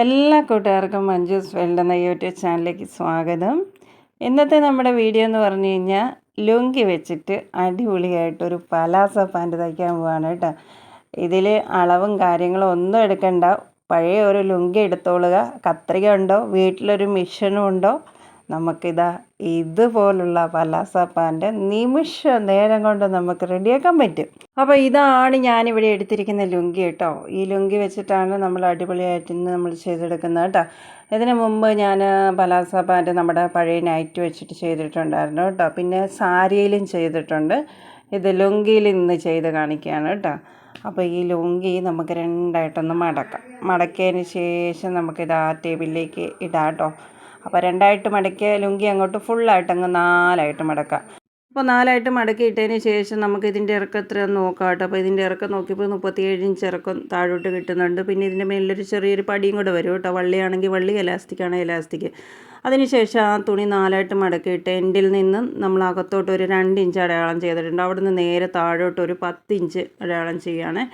എല്ലാ കൂട്ടുകാർക്കും മഞ്ജൂസ് വേൾഡ് എന്ന യൂട്യൂബ് ചാനലിലേക്ക് സ്വാഗതം. ഇന്നത്തെ നമ്മുടെ വീഡിയോ എന്ന് പറഞ്ഞു കഴിഞ്ഞാൽ ലുങ്കി വെച്ചിട്ട് അടിപൊളിയായിട്ടൊരു പലാസ പാന്റ് തയ്ക്കാൻ പോവാണ് കേട്ടോ. ഇതിൽ അളവും കാര്യങ്ങളും ഒന്നും എടുക്കണ്ട. പഴയ ഒരു ലുങ്കി എടുത്തോളുക. കത്രിക ഉണ്ടോ? വീട്ടിലൊരു മിഷനും ഉണ്ടോ? നമുക്കിതാ ഇതുപോലുള്ള പലാസപ്പാന്റെ നിമിഷ നേരം കൊണ്ട് നമുക്ക് റെഡിയാക്കാൻ പറ്റും. അപ്പോൾ ഇതാണ് ഞാനിവിടെ എടുത്തിരിക്കുന്ന ലുങ്കി കേട്ടോ. ഈ ലുങ്കി വെച്ചിട്ടാണ് നമ്മൾ അടിപൊളിയായിട്ട് നമ്മൾ ചെയ്തെടുക്കുന്നത് കേട്ടോ. ഇതിനു മുമ്പ് ഞാൻ പലാസപ്പാന്റെ നമ്മുടെ പഴയ നൈറ്റ് വെച്ചിട്ട് ചെയ്തിട്ടുണ്ടായിരുന്നു കേട്ടോ. പിന്നെ സാരിയിലും ചെയ്തിട്ടുണ്ട്. ഇത് ലുങ്കിയിൽ ഇന്ന് ചെയ്ത് കാണിക്കുകയാണ് കേട്ടോ. അപ്പോൾ ഈ ലുങ്കി നമുക്ക് രണ്ടായിട്ടൊന്ന് മടക്കാം. മടക്കിയതിന് ശേഷം നമുക്കിത് ആ ടേബിളിലേക്ക് ഇടാം കേട്ടോ. അപ്പോൾ രണ്ടായിട്ട് മടക്കിയ ലുങ്കി അങ്ങോട്ട് ഫുള്ളായിട്ട് അങ്ങ് നാലായിട്ട് മടക്കാം. അപ്പോൾ നാലായിട്ട് മടക്കി ഇട്ടതിന് ശേഷം നമുക്ക് ഇതിന്റെ ഇറക്കം എത്രയാണെന്ന് നോക്കാം കേട്ടോ അപ്പോൾ ഇതിന്റെ ഇറക്കം നോക്കിയപ്പോൾ മുപ്പത്തിയേഴ് ഇഞ്ച് ഇറക്കം താഴോട്ട് കിട്ടുന്നുണ്ട്. പിന്നെ ഇതിന്റെ മേലൊരു ചെറിയൊരു പടിയും കൂടെ വരും കേട്ടോ. വള്ളിയാണെങ്കിൽ വള്ളി എലാസ്റ്റിക്കാണ് എലാസ്റ്റിക് അതിനുശേഷം ആ തുണി നാലായിട്ട് മടക്കിയിട്ട് എൻഡിൽ നിന്ന് നമ്മൾ അകത്തോട്ട് ഒരു രണ്ട് ഇഞ്ച് അടയാളം ചെയ്തിട്ടുണ്ട്. അവിടെ നിന്ന് നേരെ താഴോട്ട് ഒരു പത്തിഞ്ച് അടയാളം ചെയ്യുകയാണ്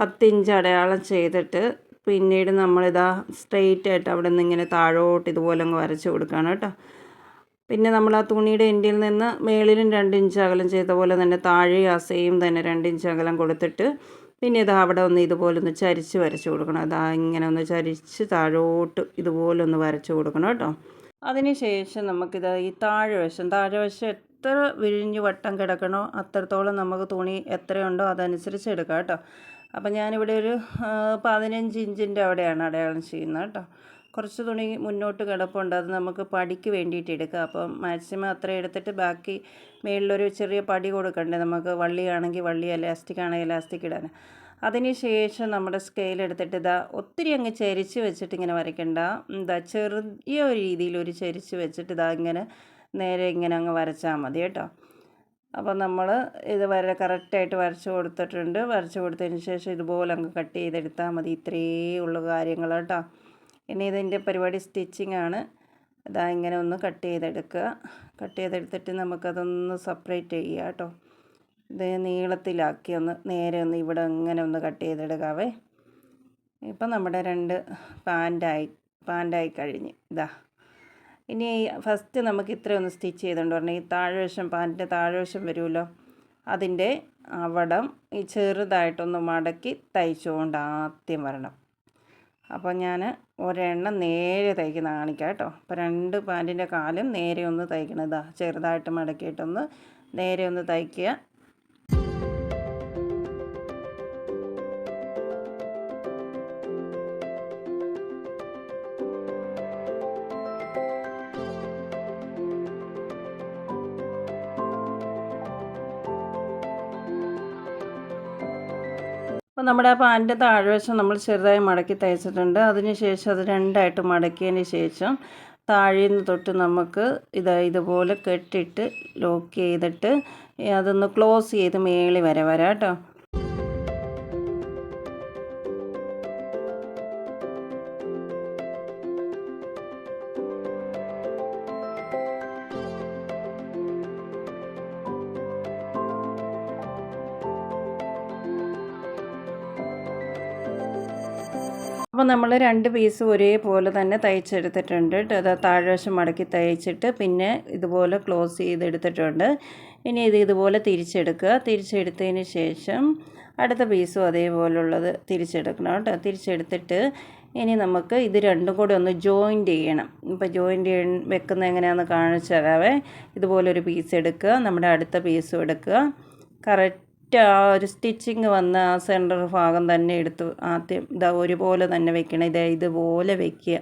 പത്തിഞ്ച് അടയാളം ചെയ്തിട്ട് പിന്നീട് നമ്മളിതാ സ്ട്രെയിറ്റ് ആയിട്ട് അവിടെ നിന്ന് ഇങ്ങനെ താഴോട്ട് ഇതുപോലെ അങ്ങ് വരച്ച് കൊടുക്കുകയാണ് കേട്ടോ. പിന്നെ നമ്മൾ ആ തുണിയുടെ എൻഡിൽ നിന്ന് മേളിലും രണ്ട് ഇഞ്ച് അകലം ചെയ്ത പോലെ തന്നെ താഴെ ആ സെയിം തന്നെ രണ്ട് ഇഞ്ച് അകലം കൊടുത്തിട്ട് പിന്നെ ഇത് അവിടെ ഒന്ന് ഇതുപോലെ ഒന്ന് ചരിച്ച് വരച്ച് കൊടുക്കണം. അതാ ഇങ്ങനെ ഒന്ന് ചരിച്ച് താഴോട്ട് ഇതുപോലെ ഒന്ന് വരച്ച് കൊടുക്കണം കേട്ടോ. അതിന് ശേഷം നമുക്കിത് ഈ താഴെവശം താഴെവശം എത്ര വിഴിഞ്ഞ് വട്ടം കിടക്കണോ അത്രത്തോളം നമുക്ക് തുണി എത്രയുണ്ടോ അതനുസരിച്ച് എടുക്കാം കേട്ടോ. അപ്പം ഞാനിവിടെ ഒരു പതിനഞ്ച് ഇഞ്ചിന്റെ അവിടെയാണ് അടയാളം ചെയ്യുന്നത് കേട്ടോ. കുറച്ച് തുണി മുന്നോട്ട് കിടപ്പുണ്ട്. അത് നമുക്ക് പടിക്ക് വേണ്ടിയിട്ട് എടുക്കാം. അപ്പം മാക്സിമം അത്ര എടുത്തിട്ട് ബാക്കി മേളിലൊരു ചെറിയ പടി കൊടുക്കണ്ടേ നമുക്ക് വള്ളിയാണെങ്കിൽ വള്ളി എലാസ്റ്റിക് ആണെങ്കിൽ എലാസ്റ്റിക് ഇടാൻ. അതിന് ശേഷം നമ്മുടെ സ്കെയിൽ എടുത്തിട്ട് ഇതാ ഒത്തിരി അങ്ങ് ചരിച്ച് വെച്ചിട്ട് ഇങ്ങനെ വരയ്ക്കണ്ട. എന്താ ചെറിയ ഒരു രീതിയിൽ ഒരു ചരിച്ച് വെച്ചിട്ട് ഇതാ ഇങ്ങനെ നേരെ ഇങ്ങനെ അങ്ങ് വരച്ചാൽ മതി കേട്ടോ. അപ്പോൾ നമ്മൾ ഇത് വരെ കറക്റ്റായിട്ട് വരച്ച് കൊടുത്തിട്ടുണ്ട്. വരച്ച് കൊടുത്തതിന് ശേഷം ഇതുപോലെ അങ്ങ് കട്ട് ചെയ്തെടുത്താൽ മതി. ഇത്രയേ ഉള്ളൂ കാര്യങ്ങൾ കേട്ടോ. ഇനി ഇതിന്റെ പരിപാടി സ്റ്റിച്ചിങ് ആണ്. ഇതാ ഇങ്ങനെ ഒന്ന് കട്ട് ചെയ്തെടുക്കുക. കട്ട് ചെയ്തെടുത്തിട്ട് നമുക്കതൊന്ന് സെപ്പറേറ്റ് ചെയ്യുക കേട്ടോ. ഇത് നീളത്തിലാക്കി ഒന്ന് നേരെ ഒന്ന് ഇവിടെ ഇങ്ങനെ ഒന്ന് കട്ട് ചെയ്തെടുക്കാവേ. ഇപ്പം നമ്മുടെ രണ്ട് പാന്റായി പാന്റായി കഴിഞ്ഞ്. ഇതാ. ഇനി ഫസ്റ്റ് നമുക്ക് ഇത്രയൊന്ന് സ്റ്റിച്ച് ചെയ്തുകൊണ്ട് പറഞ്ഞാൽ ഈ താഴ്വശം പാന്റിന്റെ താഴ്വശം വരുമല്ലോ. അതിന്റെ അവിടം ഈ ചെറുതായിട്ടൊന്ന് മടക്കി തയ്ച്ചുകൊണ്ട് ആദ്യം വരണം. അപ്പോൾ ഞാൻ ഒരെണ്ണം നേരെ തയ്ക്കുന്ന കാണിക്കാം കേട്ടോ. അപ്പോൾ രണ്ട് പാന്റിന്റെ കാലും നേരെ ഒന്ന് തയ്ക്കണതാ ചെറുതായിട്ട് മടക്കിയിട്ടൊന്ന് നേരെ ഒന്ന് തയ്ക്കുക. നമ്മുടെ പാന്റിന്റെ താഴ്വശം നമ്മൾ ചെറുതായി മടക്കി തയ്ച്ചിട്ടുണ്ട് അതിനുശേഷം അത് രണ്ടായിട്ട് മടക്കിയതിന് ശേഷം താഴെ തൊട്ട് നമുക്ക് ഇത് ഇതുപോലെ കെട്ടിട്ട് ലോക്ക് ചെയ്തിട്ട് അതൊന്ന് ക്ലോസ് ചെയ്ത് മേളി വരെ വരാം കേട്ടോ. അപ്പോൾ നമ്മൾ രണ്ട് പീസ് ഒരേപോലെ തന്നെ തയ്ച്ചെടുത്തിട്ടുണ്ട് അത് താഴ്വശം മടക്കി തയ്ച്ചിട്ട് പിന്നെ ഇതുപോലെ ക്ലോസ് ചെയ്തെടുത്തിട്ടുണ്ട്. ഇനി ഇത് ഇതുപോലെ തിരിച്ചെടുക്കുക. തിരിച്ചെടുത്തതിന് ശേഷം അടുത്ത പീസും അതേപോലുള്ളത് തിരിച്ചെടുക്കണം കേട്ടോ. തിരിച്ചെടുത്തിട്ട് ഇനി നമുക്ക് ഇത് രണ്ടും കൂടി ഒന്ന് ജോയിന്റ് ചെയ്യണം. ഇപ്പോൾ ജോയിന്റ് വെക്കുന്നത് എങ്ങനെയാണെന്ന് കാണിച്ചു തരാവേ. ഇതുപോലൊരു പീസ് എടുക്കുക. നമ്മുടെ അടുത്ത പീസും എടുക്കുക. കറക്റ്റ് ആ ഒരു സ്റ്റിച്ചിങ് വന്ന ആ സെന്റർ ഭാഗം തന്നെ എടുത്തു ആദ്യം ഇതാ ഒരുപോലെ തന്നെ വെക്കണം. ഇതാ ഇതുപോലെ വെക്കുക.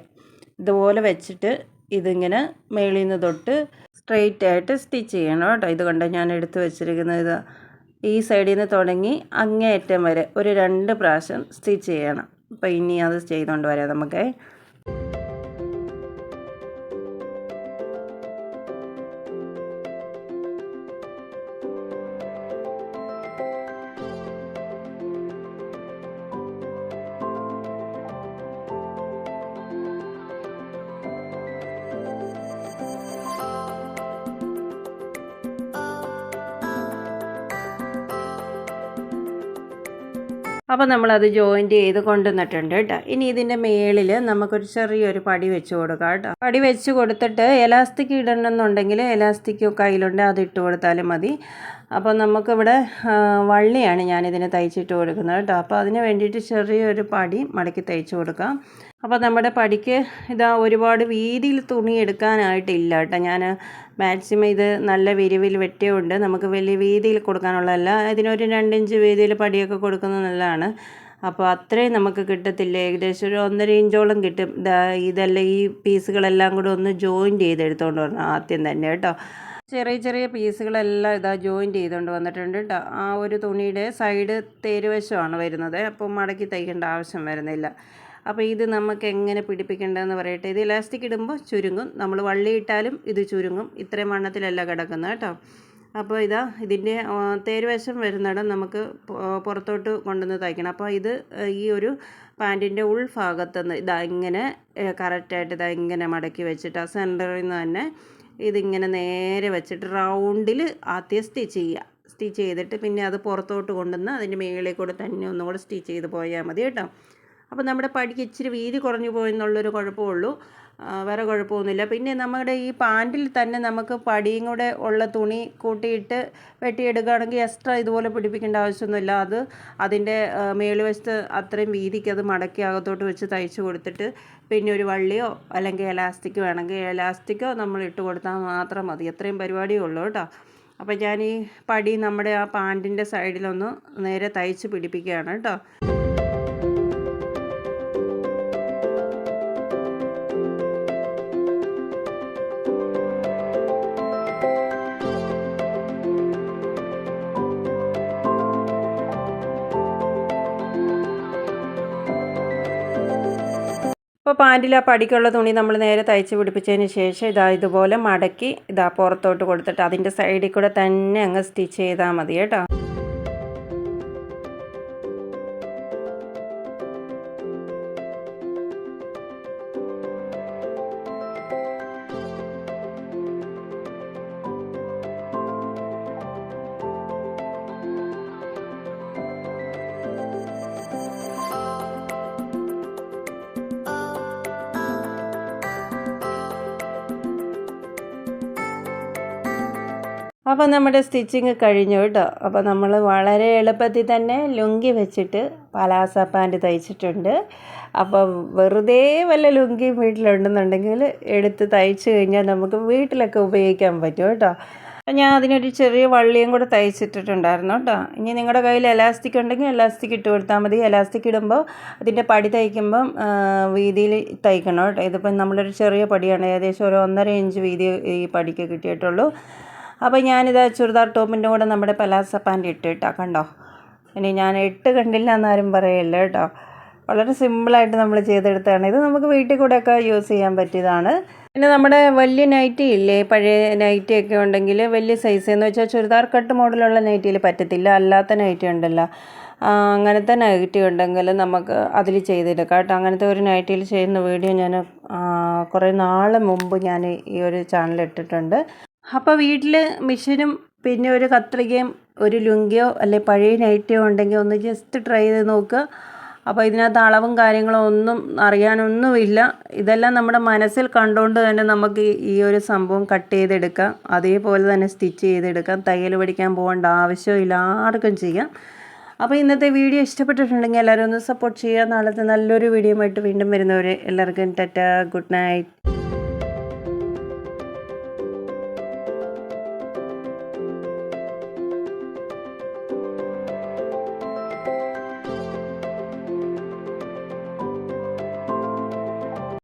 ഇതുപോലെ വെച്ചിട്ട് ഇതിങ്ങനെ മേളിൽ നിന്ന് തൊട്ട് സ്ട്രെയിറ്റ് ആയിട്ട് സ്റ്റിച്ച് ചെയ്യണം കേട്ടോ. ഇത് കണ്ടോ? ഞാൻ എടുത്ത് വെച്ചിരിക്കുന്നത് ഇത്. ഈ സൈഡിൽ നിന്ന് തുടങ്ങി അങ്ങേയറ്റം വരെ ഒരു രണ്ട് പ്രാവശ്യം സ്റ്റിച്ച് ചെയ്യണം. അപ്പോൾ ഇനി അത് ചെയ്തുകൊണ്ട് വരാം നമുക്ക്. അപ്പോൾ നമ്മളത് ജോയിന്റ് ചെയ്ത് കൊണ്ടുവന്നിട്ടുണ്ട് കേട്ടോ. ഇനി ഇതിന്റെ മേളിൽ നമുക്കൊരു ചെറിയൊരു പടി വെച്ച് കൊടുക്കാം കേട്ടോ. പടി വെച്ച് കൊടുത്തിട്ട് എലാസ്റ്റിക് ഇടണമെന്നുണ്ടെങ്കിൽ എലാസ്റ്റിക് കയ്യിലുണ്ട് അത് ഇട്ട് കൊടുത്താലും മതി. അപ്പോൾ നമുക്കിവിടെ വള്ളിയാണ് ഞാനിതിന് തയ്ച്ചിട്ട് കൊടുക്കുന്നത് കേട്ടോ. അപ്പോൾ അതിന് വേണ്ടിയിട്ട് ചെറിയൊരു പടി മടക്കി തയ്ച്ച് കൊടുക്കാം. അപ്പോൾ നമ്മുടെ പടിക്ക് ഇതാ ഒരുപാട് വീതിയിൽ തുണി എടുക്കാനായിട്ടില്ല കേട്ടോ. ഞാൻ മാക്സിമം ഇത് നല്ല വിരിവിൽ വെട്ടിയുണ്ട്. നമുക്ക് വലിയ വീതിയിൽ കൊടുക്കാനുള്ളതല്ല. ഇതിനൊരു രണ്ടിഞ്ച് വീതിയിൽ പടിയൊക്കെ കൊടുക്കുന്നത് നല്ലതാണ്. അപ്പോൾ അത്രയും നമുക്ക് കിട്ടത്തില്ല. ഏകദേശം ഒരു ഒന്നര ഇഞ്ചോളം കിട്ടും. ഇതാ ഇതെല്ലാം ഈ പീസുകളെല്ലാം കൂടെ ഒന്ന് ജോയിന്റ് ചെയ്തെടുത്തോണ്ട് വരണം ആദ്യം തന്നെ കേട്ടോ. ചെറിയ ചെറിയ പീസുകളെല്ലാം ഇതാ ജോയിന്റ് ചെയ്തുകൊണ്ട് വന്നിട്ടുണ്ട് കേട്ടോ. ആ ഒരു തുണിയുടെ സൈഡ് തേരുവശമാണ് വരുന്നത്. അപ്പോൾ മടക്കി തയ്ക്കേണ്ട ആവശ്യം വരുന്നില്ല. അപ്പോൾ ഇത് നമുക്ക് എങ്ങനെ പിടിപ്പിക്കേണ്ടതെന്ന് പറയട്ടെ. ഇത് ഇലാസ്റ്റിക് ഇടുമ്പോൾ ചുരുങ്ങും. നമ്മൾ വള്ളി ഇട്ടാലും ഇത് ചുരുങ്ങും. ഇത്രയും വണ്ണത്തിലല്ല കിടക്കുന്നത് കേട്ടോ. അപ്പോൾ ഇതാ ഇതിന്റെ തേരുവശം വരുന്നിടം നമുക്ക് പുറത്തോട്ട് കൊണ്ടുവന്ന് തയ്ക്കണം. അപ്പോൾ ഇത് ഈ ഒരു പാന്റിന്റെ ഉൾഭാഗത്തുനിന്ന് ഇതാ ഇങ്ങനെ കറക്റ്റായിട്ട് ഇതാ ഇങ്ങനെ മടക്കി വെച്ചിട്ട് ആ സെന്ററിൽ നിന്ന് തന്നെ ഇതിങ്ങനെ നേരെ വെച്ചിട്ട് റൗണ്ടിൽ ആദ്യം സ്റ്റിച്ച് ചെയ്യുക. സ്റ്റിച്ച് ചെയ്തിട്ട് പിന്നെ അത് പുറത്തോട്ട് കൊണ്ടുവന്ന് അതിന്റെ മേളിൽ കൂടെ തന്നെ ഒന്നുകൂടെ സ്റ്റിച്ച് ചെയ്ത് പോയാൽ മതി കേട്ടോ. അപ്പോൾ നമ്മുടെ പടിക്ക് ഇച്ചിരി വീതി കുറഞ്ഞു പോയെന്നുള്ളൊരു കുഴപ്പമുള്ളൂ വേറെ കുഴപ്പമൊന്നുമില്ല. പിന്നെ നമ്മുടെ ഈ പാന്റിൽ തന്നെ നമുക്ക് പടിയും കൂടെ ഉള്ള തുണി കൂട്ടിയിട്ട് വെട്ടിയെടുക്കുകയാണെങ്കിൽ എക്സ്ട്രാ ഇതുപോലെ പിടിപ്പിക്കേണ്ട ആവശ്യമൊന്നുമില്ല. അത് അതിന്റെ മേളുവശത്ത് അത്രയും വീതിക്ക് അത് മടക്കി അകത്തോട്ട് വെച്ച് തയ്ച്ച് കൊടുത്തിട്ട് പിന്നെ ഒരു വള്ളിയോ അല്ലെങ്കിൽ എലാസ്റ്റിക് വേണമെങ്കിൽ എലാസ്റ്റിക്കോ നമ്മൾ ഇട്ട് കൊടുത്താൽ മാത്രം മതി. എത്രയും പരിപാടിയേ ഉള്ളൂ കേട്ടോ. അപ്പോൾ ഞാൻ ഈ പടി നമ്മുടെ ആ പാന്റിന്റെ സൈഡിലൊന്ന് നേരെ തയ്ച്ച് പിടിപ്പിക്കുകയാണ് കേട്ടോ. ഇപ്പോൾ പാന്റിൽ ആ പടിക്കുള്ള തുണി നമ്മൾ നേരെ തയ്ച്ച് പിടിപ്പിച്ചതിന് ശേഷം ഇതാ ഇതുപോലെ മടക്കി ഇതാ പുറത്തോട്ട് കൊടുത്തിട്ട് അതിന്റെ സൈഡിൽ കൂടെ തന്നെ അങ്ങ് സ്റ്റിച്ച് ചെയ്താൽ മതി കേട്ടോ. അപ്പോൾ നമ്മുടെ സ്റ്റിച്ചിങ് കഴിഞ്ഞു കേട്ടോ. അപ്പോൾ നമ്മൾ വളരെ എളുപ്പത്തിൽ തന്നെ ലുങ്കി വെച്ചിട്ട് പലാസ പാന്റ് തയ്ച്ചിട്ടുണ്ട്. അപ്പോൾ വെറുതെ വല്ല ലുങ്കിയും വീട്ടിലുണ്ടെന്നുണ്ടെങ്കിൽ എടുത്ത് തയ്ച്ച് കഴിഞ്ഞാൽ നമുക്ക് വീട്ടിലൊക്കെ ഉപയോഗിക്കാൻ പറ്റും കേട്ടോ. ഞാൻ അതിനൊരു ചെറിയ വള്ളിയും കൂടെ തയ്ച്ചിട്ടിട്ടുണ്ടായിരുന്നു കേട്ടോ. ഇനി നിങ്ങളുടെ കയ്യിൽ എലാസ്റ്റിക് ഉണ്ടെങ്കിൽ എലാസ്റ്റിക് ഇട്ട് കൊടുത്താൽ മതി. എലാസ്റ്റിക് ഇടുമ്പോൾ അതിന്റെ പടി തയ്ക്കുമ്പം വീതിയിൽ തയ്ക്കണം കേട്ടോ. ഇതിപ്പം നമ്മളൊരു ചെറിയ പടിയാണ്. ഏകദേശം ഒരു ഒന്നര ഇഞ്ച് വീതി ഈ പടിക്ക് കിട്ടിയിട്ടുള്ളൂ. അപ്പോൾ ഞാനിത് ചുരിദാർ ടോപ്പിന്റെ കൂടെ നമ്മുടെ പലാസ പാന്റ് ഇട്ട് കേട്ടോ കണ്ടോ? ഇനി ഞാൻ ഇട്ട് കണ്ടില്ല എന്നാരും പറയല്ല കേട്ടോ. വളരെ സിമ്പിളായിട്ട് നമ്മൾ ചെയ്തെടുത്തതാണ്. ഇത് നമുക്ക് വീട്ടിൽ കൂടെയൊക്കെ യൂസ് ചെയ്യാൻ പറ്റിയതാണ്. പിന്നെ നമ്മുടെ വലിയ നൈറ്റി ഇല്ലേ? പഴയ നൈറ്റി ഒക്കെ ഉണ്ടെങ്കിൽ വലിയ സൈസ് എന്ന് വെച്ചാൽ ചുരിദാർ കട്ട് മോഡലുള്ള നൈറ്റിയിൽ പറ്റത്തില്ല. അല്ലാത്ത നൈറ്റി ഉണ്ടല്ലോ. അങ്ങനത്തെ നൈറ്റി ഉണ്ടെങ്കിൽ നമുക്ക് അതിൽ ചെയ്തെടുക്കാം കേട്ടോ. അങ്ങനത്തെ ഒരു നൈറ്റിയിൽ ചെയ്യുന്ന വീഡിയോ ഞാൻ കുറേ നാൾ മുമ്പ് ഞാൻ ഈ ഒരു ചാനൽ ഇട്ടിട്ടുണ്ട്. അപ്പോൾ വീട്ടിൽ മിഷനും പിന്നെ ഒരു കത്രികയും ഒരു ലുങ്കിയോ അല്ലെ പഴയ നൈറ്റിയോ ഉണ്ടെങ്കിൽ ഒന്ന് ജസ്റ്റ് ട്രൈ ചെയ്ത് നോക്കുക അപ്പോൾ ഇതിനകത്ത് അളവും കാര്യങ്ങളും ഒന്നും അറിയാനൊന്നുമില്ല. ഇതെല്ലാം നമ്മുടെ മനസ്സിൽ കണ്ടുകൊണ്ട് തന്നെ നമുക്ക് ഈ- ഒരു സംഭവം കട്ട് ചെയ്തെടുക്കാം. അതേപോലെ തന്നെ സ്റ്റിച്ച് ചെയ്തെടുക്കാം. തയ്യൽ പഠിക്കാൻ പോകേണ്ട ആവശ്യമില്ല ആർക്കും ചെയ്യാം. അപ്പോൾ ഇന്നത്തെ വീഡിയോ ഇഷ്ടപ്പെട്ടിട്ടുണ്ടെങ്കിൽ എല്ലാവരും ഒന്ന് സപ്പോർട്ട് ചെയ്യുക. നാളത്തെ നല്ലൊരു വീഡിയോ ആയിട്ട് വീണ്ടും വരുന്നവരെ എല്ലാവർക്കും ടാറ്റ ഗുഡ് നൈറ്റ്.